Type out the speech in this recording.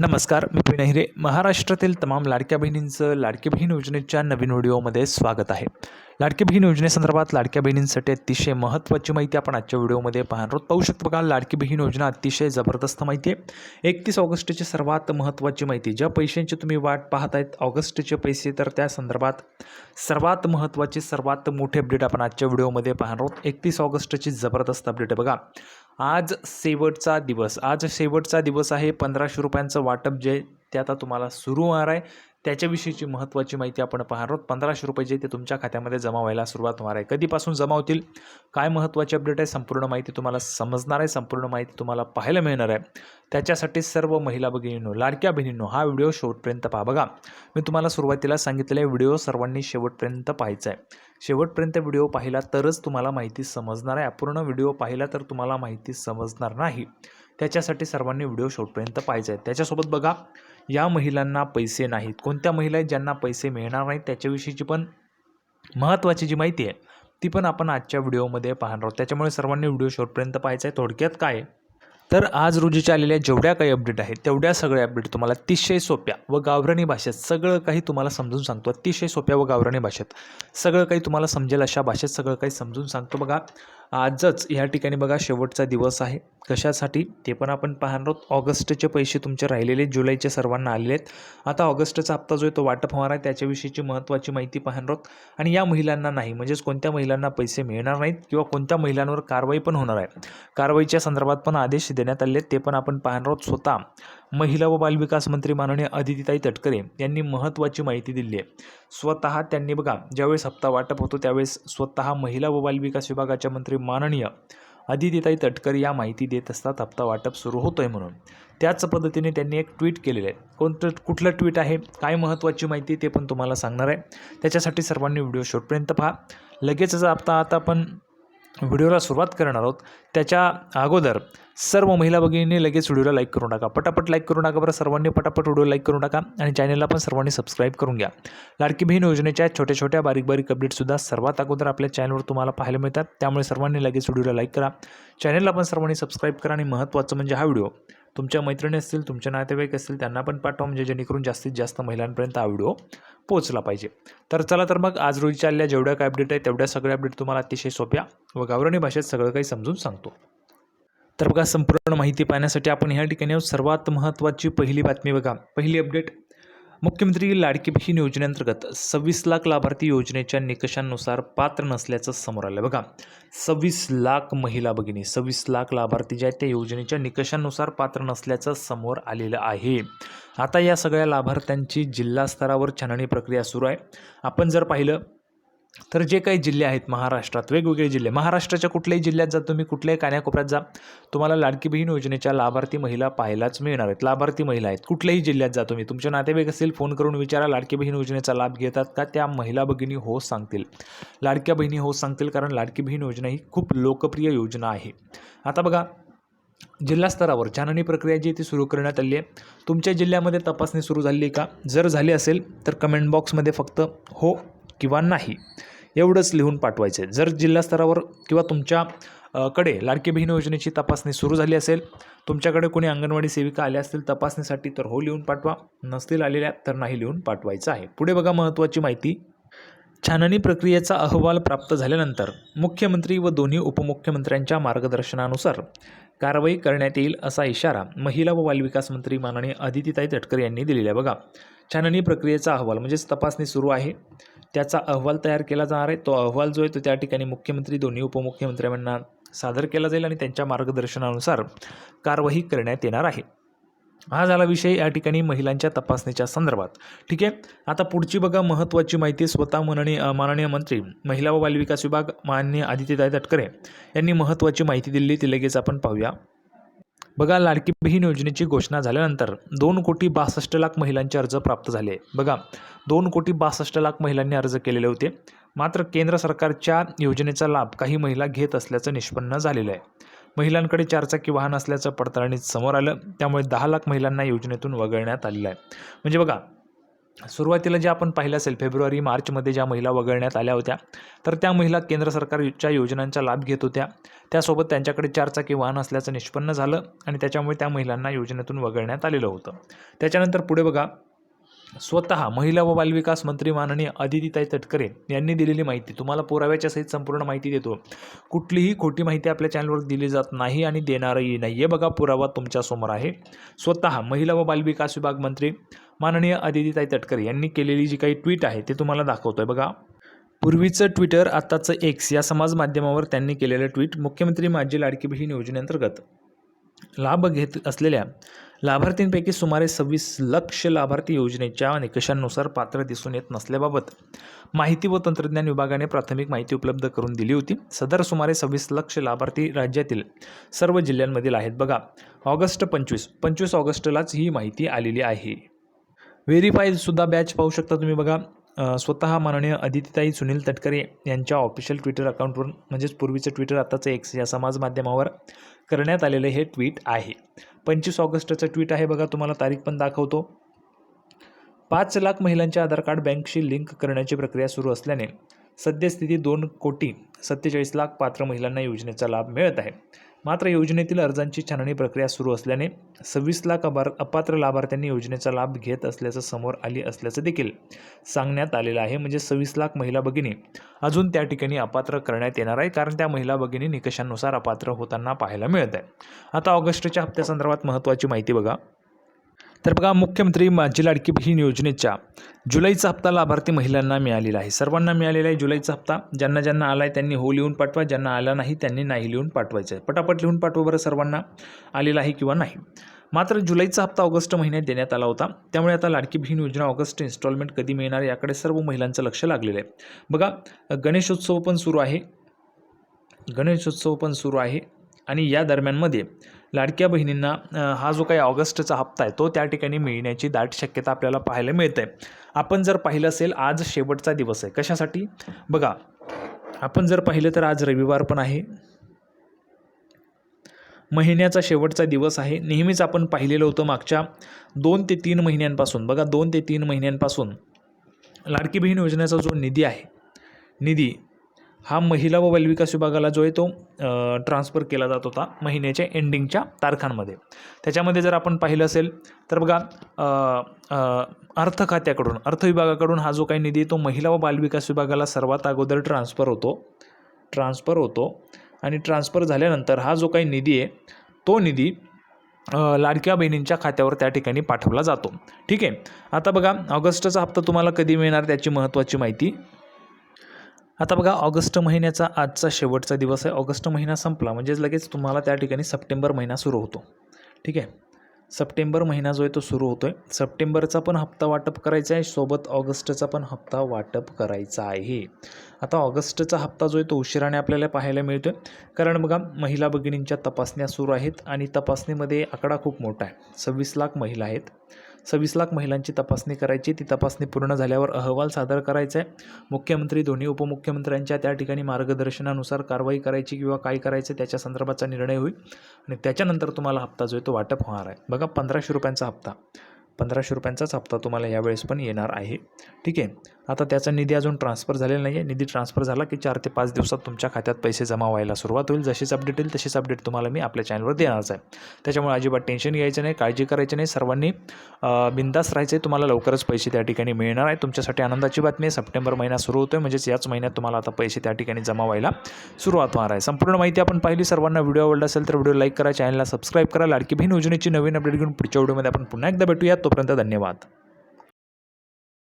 नमस्कार मी विनय हिरे महाराष्ट्रातील तमाम लाडक्या बहिणींचं लाडकी बहीण योजनेच्या नवीन व्हिडिओमध्ये स्वागत आहे. लाडकी बहीण योजनेसंदर्भात लाडक्या बहिणींसाठी अतिशय महत्त्वाची माहिती आपण आजच्या व्हिडिओमध्ये पाहणार आहोत. पाहू शकतो बघा लाडकी बहीण योजना अतिशय जबरदस्त माहिती आहे. एकतीस ऑगस्टची सर्वात महत्त्वाची माहिती. ज्या पैशांची तुम्ही वाट पाहत आहेत ऑगस्टचे पैसे तर त्या संदर्भात सर्वात महत्त्वाची सर्वात मोठी अपडेट आपण आजच्या व्हिडिओमध्ये पाहणार आहोत. एकतीस ऑगस्टची जबरदस्त अपडेट आहे बघा. आज शेवटचा दिवस. आज शेवटचा दिवस आहे. पंधराशे रुपयांचं वाटप जे ते आता तुम्हाला सुरू होणार आहे. त्याच्याविषयीची महत्त्वाची माहिती आपण पाहणार आहोत. पंधराशे रुपये जे ते तुमच्या खात्यामध्ये जमा व्हायला सुरुवात होणार आहे. कधीपासून जमा होतील? काय महत्त्वाची अपडेट आहे? संपूर्ण माहिती तुम्हाला समजणार आहे. संपूर्ण माहिती तुम्हाला पाहायला मिळणार आहे. त्याच्यासाठी सर्व महिला भगिनींनो लाडक्या बहिणींनो हा व्हिडिओ शेवटपर्यंत पहा. बघा मी तुम्हाला सुरुवातीला सांगितलेला व्हिडिओ सर्वांनी शेवटपर्यंत पाहायचा आहे. शेवटपर्यंत व्हिडिओ पाहिला तरच तुम्हाला माहिती समजणार आहे. अपूर्ण व्हिडिओ पाहिला तर तुम्हाला माहिती समजणार नाही. त्याच्यासाठी सर्वांनी व्हिडिओ शेवटपर्यंत पाहायचा आहे. त्याच्यासोबत बघा या महिलांना पैसे नाहीत. कोणत्या महिला आहेत ज्यांना पैसे मिळणार नाहीत त्याच्याविषयीची पण महत्त्वाची जी माहिती आहे ती पण आपण आजच्या व्हिडिओमध्ये पाहणार आहोत. त्याच्यामुळे सर्वांनी व्हिडिओ शेवटपर्यंत पाहायचा आहे. थोडक्यात काय तर आज रोजीच्या आलेल्या जेवढ्या काही अपडेट आहेत तेवढ्या सगळ्या अपडेट तुम्हाला अतिशय सोप्या व गावरणी भाषेत सगळं काही तुम्हाला समजून सांगतो. अतिशय सोप्या व गावरणी भाषेत सगळं काही तुम्हाला समजेल अशा भाषेत सगळं काही समजून सांगतो. बघा आजच ह्या ठिकाणी बघा शेवटचा दिवस आहे. कशासाठी? ते पण आपण पाहणार आहोत. ऑगस्टचे पैसे तुमचे राहिलेले जुलैचे सर्वांना आलेले आहेत. आता ऑगस्टचा हप्ता जो आहे तो वाटप होणार आहे. त्याच्याविषयीची महत्त्वाची माहिती पाहणार आहोत. आणि या महिलांना नाही म्हणजेच कोणत्या महिलांना पैसे मिळणार नाहीत किंवा कोणत्या महिलांवर कारवाई पण होणार आहे. कारवाईच्या संदर्भात पण आदेश देण्यात आले आहेत. ते पण आपण पाहणार आहोत. स्वतः महिला व बालविकास मंत्री माननीय अदितीताई तटकरे यांनी महत्त्वाची माहिती दिली आहे. स्वतः त्यांनी बघा ज्यावेळेस हप्ता वाटप होतो त्यावेळेस स्वतः महिला व बालविकास विभागाच्या मंत्री माननीय अदितीताई तटकरे या माहिती देत असतात हप्ता वाटप सुरू होतोय म्हणून. त्याच पद्धतीने त्यांनी एक ट्विट केलेलं आहे. कोणतं कुठलं ट्विट आहे काय महत्त्वाची माहिती ते पण तुम्हाला सांगणार आहे. त्याच्यासाठी सर्वांनी व्हिडिओ शेवटपर्यंत पहा. लगेचच आता आता आपण व्हिडिओला सुरुवात करणार आहोत. त्याच्या अगोदर सर्व महिला भगिनींनी लगेच व्हिडिओला लाईक करून टाका पटापट लाईक करून टाका बरं. सर्वांनी पटापट व्हिडिओ लाईक करून टाका आणि चॅनलला पण सर्वांनी सबस्क्राईब करून घ्या. लाडकी बहीण योजनेच्या छोट्या छोट्या बारीक बारीक अपडेटसुद्धा सर्वात अगोदर आपल्या चॅनलवर तुम्हाला पाहायला मिळतात. त्यामुळे सर्वांनी लगेच व्हिडिओला लाईक करा. चॅनलला पण सर्वांनी सबस्क्राईब करा आणि महत्त्वाचं म्हणजे हा व्हिडिओ. तुमच्या मैत्रिणी असतील तुमचे नातेवाईक असतील त्यांना पण पाठवा म्हणजे जेणेकरून जास्तीत जास्त महिलांपर्यंत हा व्हिडिओ पोचला पाहिजे. तर चला तर मग आज रोजी चालल्या जेवढ्या काय अपडेट आहे तेवढ्या सगळ्या अपडेट तुम्हाला अतिशय सोप्या व गावरानी भाषेत सगळं काही समजून सांगतो. तर बघा संपूर्ण माहिती पाहण्यासाठी आपण ह्या ठिकाणी सर्वात महत्त्वाची पहिली बातमी बघा. पहिली अपडेट मुख्यमंत्री लाडकी बहीण योजनेअंतर्गत सव्वीस लाख लाभार्थी योजनेच्या निकषांनुसार पात्र नसल्याचं समोर आलं बघा सव्वीस लाख महिला भगिनी सव्वीस लाख लाभार्थी ज्या त्या योजनेच्या निकषांनुसार पात्र नसल्याचं समोर आलेलं आहे. आता या सगळ्या लाभार्थ्यांची जिल्हा स्तरावर छाननी प्रक्रिया सुरू आहे. आपण जर पाहिलं तर जे काही जिल्हे आहेत महाराष्ट्रात वेगवेगळे जिल्हे. महाराष्ट्राच्या कुठल्याही जिल्ह्यात जा तुम्ही कुठल्याही कान्याकोपऱ्यात जा तुम्हाला लाडकी बहीण योजनेच्या लाभार्थी महिला पाहायलाच मिळणार आहेत. लाभार्थी महिला आहेत. कुठल्याही जिल्ह्यात जा तुम्ही. तुमचे नातेवाईक असतील फोन करून विचारा लाडकी बहीण योजनेचा लाभ घेतात का? त्या महिला भगिनी हो सांगतील. लाडक्या बहिणी हो सांगतील कारण लाडकी बहीण योजना ही खूप लोकप्रिय योजना आहे. आता बघा जिल्हा स्तरावर छाननी प्रक्रिया जी आहे ती सुरू करण्यात आली आहे. तुमच्या जिल्ह्यामध्ये तपासणी सुरू झाली आहे का? जर झाली असेल तर कमेंट बॉक्समध्ये फक्त हो किंवा नाही एवढंच लिहून पाठवायचं आहे जर जिल्हा स्तरावर किंवा तुमच्या कडे लाडकी बहीण योजनेची तपासणी सुरू झाली असेल तुमच्याकडे कोणी अंगणवाडी सेविका आल्या असतील तपासणीसाठी तर हो लिहून पाठवा. नसतील आलेल्या तर नाही लिहून पाठवायचं आहे. पुढे बघा महत्त्वाची माहिती. छाननी प्रक्रियेचा अहवाल प्राप्त झाल्यानंतर मुख्यमंत्री व दोन्ही उपमुख्यमंत्र्यांच्या मार्गदर्शनानुसार कारवाई करण्यात येईल असा इशारा महिला व बालविकास मंत्री माननीय अदितीताई तटकरे यांनी दिलेला आहे. बघा छाननी प्रक्रियेचा अहवाल म्हणजेच तपासणी सुरू आहे. त्याचा अहवाल तयार केला जाणार आहे. तो अहवाल जो आहे तो त्या ठिकाणी मुख्यमंत्री दोन्ही उपमुख्यमंत्र्यांना सादर केला जाईल आणि त्यांच्या मार्गदर्शनानुसार कारवाई करण्यात येणार आहे. हा झाला विषय या ठिकाणी महिलांच्या तपासणीच्या संदर्भात. ठीक आहे? आता पुढची बघा महत्त्वाची माहिती स्वतः माननीय माननीय मंत्री महिला व बालविकास विभाग माननीय आदित्यदाय तटकरे यांनी महत्त्वाची माहिती दिली ती लगेच आपण पाहूया. बघा लाडकी बहीण योजनेची घोषणा झाल्यानंतर दोन कोटी बासष्ट लाख महिलांचे अर्ज प्राप्त झाले. बघा दोन कोटी बासष्ट लाख महिलांनी अर्ज केलेले होते. मात्र केंद्र सरकारच्या योजनेचा लाभ काही महिला घेत असल्याचं निष्पन्न झालेलं आहे. महिलांकडे चारचाकी वाहन असल्याचं पडताळणीत समोर आलं. त्यामुळे दहा लाख महिलांना योजनेतून वगळण्यात आलेलं आहे. म्हणजे बघा सुरुवातीला जे आपण पाहिलं असेल फेब्रुवारी मार्चमध्ये ज्या महिला वगळण्यात आल्या होत्या तर त्या महिला केंद्र सरकारच्या योजनांचा लाभ घेत होत्या. त्यासोबत त्यांच्याकडे चारचाकी वाहन असल्याचं निष्पन्न झालं आणि त्याच्यामुळे त्या महिलांना योजनेतून वगळण्यात आलेलं होतं. त्याच्यानंतर पुढे बघा स्वतः महिला व बालविकास मंत्री माननीय अदितीताई तटकरे यांनी दिलेली माहिती तुम्हाला पुराव्याच्या सहित संपूर्ण माहिती देतो. कुठलीही खोटी माहिती आपल्या चॅनलवर दिली जात नाही आणि देणारही नाही. हे बघा पुरावा तुमच्यासमोर आहे. स्वतः महिला व बालविकास विभाग मंत्री माननीय अदितीताई तटकरे यांनी केलेली जी काही ट्विट आहे ते तुम्हाला दाखवतोय. बघा. पूर्वीचं ट्विटर आत्ताचं एक्स या समाज माध्यमावर त्यांनी केलेलं ट्विट मुख्यमंत्री माझी लाडकी बहीण योजनेअंतर्गत लाभ घेत असलेल्या लाभार्थींपैकी सुमारे सव्वीस लक्ष लाभार्थी योजनेच्या निकषांनुसार पात्र दिसून येत नसल्याबाबत माहिती व तंत्रज्ञान विभागाने प्राथमिक माहिती उपलब्ध करून दिली होती. सदर सुमारे सव्वीस लक्ष लाभार्थी राज्यातील सर्व जिल्ह्यांमधील आहेत. बघा ऑगस्ट पंचवीस पंचवीस ऑगस्टलाच ही माहिती आलेली आहे. व्हेरीफाईजसुद्धा बॅच पाहू शकता तुम्ही बघा. स्वतः माननीय अदितीताई सुनील तटकरे यांच्या ऑफिशियल ट्विटर अकाउंटवरून म्हणजेच पूर्वीचं ट्विटर आत्ताचं एक्स या समाज माध्यमावर करण्यात आलेलं हे ट्विट आहे. पंचवीस ऑगस्टचं ट्विट आहे बघा तुम्हाला तारीख पण दाखवतो. पाच लाख महिलांचे आधार कार्ड बँकशी लिंक करण्याची प्रक्रिया सुरू असल्याने सद्यस्थिती दोन कोटी सत्तेचाळीस लाख पात्र महिलांना योजनेचा लाभ मिळत आहे. मात्र योजनेतील अर्जांची छाननी प्रक्रिया सुरू असल्याने सव्वीस लाख अबार अपात्र लाभार्थ्यांनी योजनेचा लाभ घेत असल्याचं समोर आली असल्याचं देखील सांगण्यात आलेलं आहे. म्हणजे सव्वीस लाख महिला भगिनी अजून त्या ठिकाणी अपात्र करण्यात येणार आहे. कारण त्या महिला भगिनी निकषांनुसार अपात्र होताना पाहायला मिळत आहे. आता ऑगस्टच्या हप्त्यासंदर्भात महत्त्वाची माहिती बघा. तर बघा मुख्यमंत्री माझी लाडकी बहीण योजनेच्या जुलैचा हप्ता लाभार्थी महिलांना मिळालेला आहे. सर्वांना मिळालेला आहे जुलैचा हप्ता. ज्यांना ज्यांना आला आहे त्यांनी हो लिहून पाठवा. ज्यांना आला नाही त्यांनी नाही लिहून पाठवायचं आहे. पटापट लिहून पाठवा बरं सर्वांना आलेला आहे किंवा नाही. मात्र जुलैचा हप्ता ऑगस्ट महिन्यात देण्यात आला होता. त्यामुळे आता लाडकी बहीण योजना ऑगस्ट इन्स्टॉलमेंट कधी मिळणार याकडे सर्व महिलांचं लक्ष लागलेलं आहे. बघा गणेशोत्सव पण सुरू आहे. गणेशोत्सव पण सुरू आहे. आणि या दरम्यानमध्ये लाडक्या बहिणींना हा जो काही ऑगस्टचा हप्ता आहे तो त्या ठिकाणी मिळण्याची दाट शक्यता आपल्याला पाहायला मिळते. आपण जर पाहिलं असेल आज शेवटचा दिवस आहे. कशासाठी? बघा आपण जर पाहिलं तर आज रविवार पण आहे. महिन्याचा शेवटचा दिवस आहे. नेहमीच आपण पाहिलेलं होतं मागच्या दोन ते तीन महिन्यांपासून. बघा दोन ते तीन महिन्यांपासून लाडकी बहीण योजनेचा जो निधी आहे निधी हा महिला व बालविकास विभागाला जो आहे तो ट्रान्सफर केला जात होता महिन्याच्या एंडिंगच्या तारखांमध्ये. त्याच्यामध्ये जर आपण पाहिलं असेल तर बघा अर्थ खात्याकडून अर्थ विभागाकडून हा जो काही निधी आहे तो महिला व बालविकास विभागाला सर्वात अगोदर ट्रान्सफर होतो. ट्रान्सफर होतो आणि ट्रान्सफर झाल्यानंतर हा जो काही निधी आहे तो निधी लाडक्या बहिणींच्या खात्यावर त्या ठिकाणी पाठवला जातो. ठीक आहे? आता बघा ऑगस्टचा हप्ता तुम्हाला कधी मिळणार त्याची महत्त्वाची माहिती आता बघा ऑगस्ट महिन्याचा आजचा शेवटचा दिवस आहे. ऑगस्ट महिना संपला म्हणजेच लगेच तुम्हाला त्या ठिकाणी सप्टेंबर महिना सुरू होतो. ठीक आहे? सप्टेंबर महिना जो आहे तो सुरू होतो आहे सप्टेंबरचा पण हप्ता वाटप करायचा आहे सोबत ऑगस्टचा पण हप्ता वाटप करायचा आहे. आता ऑगस्टचा हप्ता जो आहे तो उशिराने आपल्याला पाहायला मिळतो आहे कारण बघा महिला भगिनींच्या तपासण्या सुरू आहेत आणि तपासणीमध्ये आकडा खूप मोठा आहे. सव्वीस लाख महिला आहेत. सव्वीस लाख महिलांची तपासणी करायची. ती तपासणी पूर्ण झाल्यावर अहवाल सादर करायचा आहे मुख्यमंत्री दोन्ही उपमुख्यमंत्र्यांच्या त्या ठिकाणी मार्गदर्शनानुसार कारवाई करायची किंवा काय करायचं त्याच्या संदर्भाचा निर्णय होईल. आणि त्याच्यानंतर तुम्हाला हप्ता जो आहे तो वाटप होणार आहे बघा पंधराशे रुपयांचा हप्ता. पंधराशे रुपयांचाच हप्ता तुम्हाला यावेळेस पण येणार आहे. ठीक? आहे आता त्याचा निधी अजून ट्रान्सफर झालेला नाही आहे निधी ट्रान्सफर झाला की चार ते पाच दिवसात तुमच्या खात्यात पैसे जमा व्हायला सुरुवात होईल. जशीच अपडेट होईल तशीच अपडेट तुम्हाला मी आपल्या चॅनलवर देणारच आहे. त्याच्यामुळे अजिबात टेन्शन घ्यायचं नाही काळजी करायची नाही. सर्वांनी बिंदास राहायचं आहे. तुम्हाला लवकरच पैसे त्या ठिकाणी मिळणार आहे. तुमच्यासाठी आनंदाची बातमी आहे. सप्टेंबर महिना सुरू होतो आहे म्हणजेच याच महिन्यात तुम्हाला आता पैसे त्या ठिकाणी जमा व्हायला सुरुवात होणार आहे. संपूर्ण माहिती आपण पाहिली. सर्वांना व्हिडिओ आवडला असेल तर व्हिडिओ लाईक करा. चॅनलला सबस्क्राईब करा. लाडकी बहीण योजनेची नवीन अपडेट घेऊन पुढच्या व्हिडिओमध्ये आपण पुन्हा एकदा भेटूया. तोपर्यंत धन्यवाद.